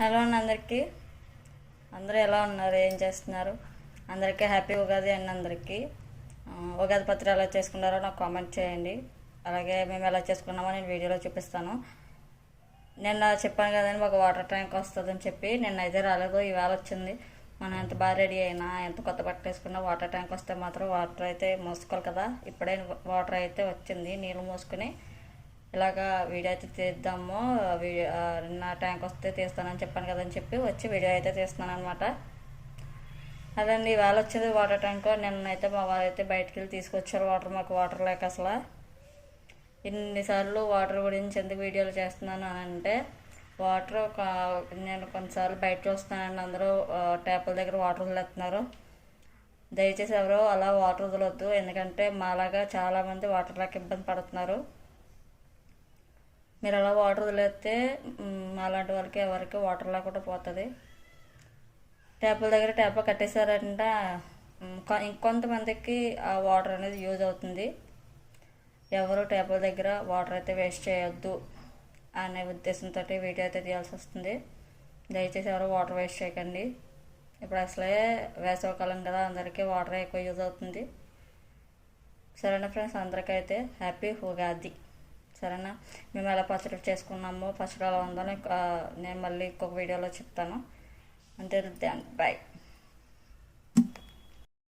Hello అండి అందరికీ. అందరూ ఎలా ఉన్నారు? ఏం చేస్తున్నారు? అందరికీ హ్యాపీ ఉగాది అండి అందరికీ. ఉగాది పత్ర ఎలా చేసుకున్నారో నాకు కామెంట్ చేయండి. అలాగే మేము ఎలా చేసుకున్నామో నేను వీడియోలో చూపిస్తాను. నిన్న చెప్పాను కదండి ఒక వాటర్ ట్యాంక్ వస్తుందని చెప్పి. నిన్న అయితే రాలేదు ఈవేళ వచ్చింది. మనం ఎంత బాగా రెడీ అయినా ఎంత కొత్త బట్టలు వేసుకున్నా వాటర్ ట్యాంక్ వస్తే మాత్రం వాటర్ అయితే మోసుకోవాలి కదా. ఇప్పుడే వాటర్ అయితే వచ్చింది నీళ్ళు మోసుకుని. ఇలాగా వీడియో అయితే తీద్దాము వీడియో నా ట్యాంక్ వస్తే తీస్తానని చెప్పాను కదని చెప్పి వచ్చి వీడియో అయితే తీస్తున్నాను అనమాట అదండి ఇవాళ వచ్చేది వాటర్ ట్యాంక్. నిన్నైతే మా వారు అయితే బయటికి వెళ్ళి తీసుకొచ్చారు వాటర్. మాకు వాటర్ లేక అసలు. ఇన్నిసార్లు వాటర్ గురించి ఎందుకు వీడియోలు చేస్తున్నాను అని అంటే వాటర్ ఒక నేను కొన్నిసార్లు బయట చూస్తున్నానండి అందరూ ట్యాపుల దగ్గర వాటర్ వదిలేస్తున్నారు. దయచేసి ఎవరో అలా వాటర్ వదలొద్దు. ఎందుకంటే మాలాగా చాలామంది వాటర్ లేక ఇబ్బంది పడుతున్నారు. మీరు అలా వాటర్ వదిలేస్తే అలాంటి వాళ్ళకి ఎవరికి వాటర్ లేకుండా పోతుంది. ట్యాపుల దగ్గర ట్యాప్ కట్టేశారంటే. ఇంకొంతమందికి ఆ వాటర్ అనేది యూజ్ అవుతుంది. ఎవరు ట్యాపుల దగ్గర వాటర్ అయితే వేస్ట్ చేయొద్దు అనే ఉద్దేశంతో వీడియో అయితే తీయాల్సి వస్తుంది. దయచేసి ఎవరు వాటర్ వేస్ట్ చేయకండి. ఇప్పుడు అసలే వేసవకాలం కదా అందరికీ వాటర్ ఎక్కువ యూజ్ అవుతుంది. సరేనా ఫ్రెండ్స్? అందరికైతే హ్యాపీ ఉగాది. సరేనా? మేము ఎలా పచ్చడి చేసుకున్నామో పచ్చడి ఎలా ఉందో నేను మళ్ళీ ఇంకొక వీడియోలో చెప్తాను. అంతే బాయ్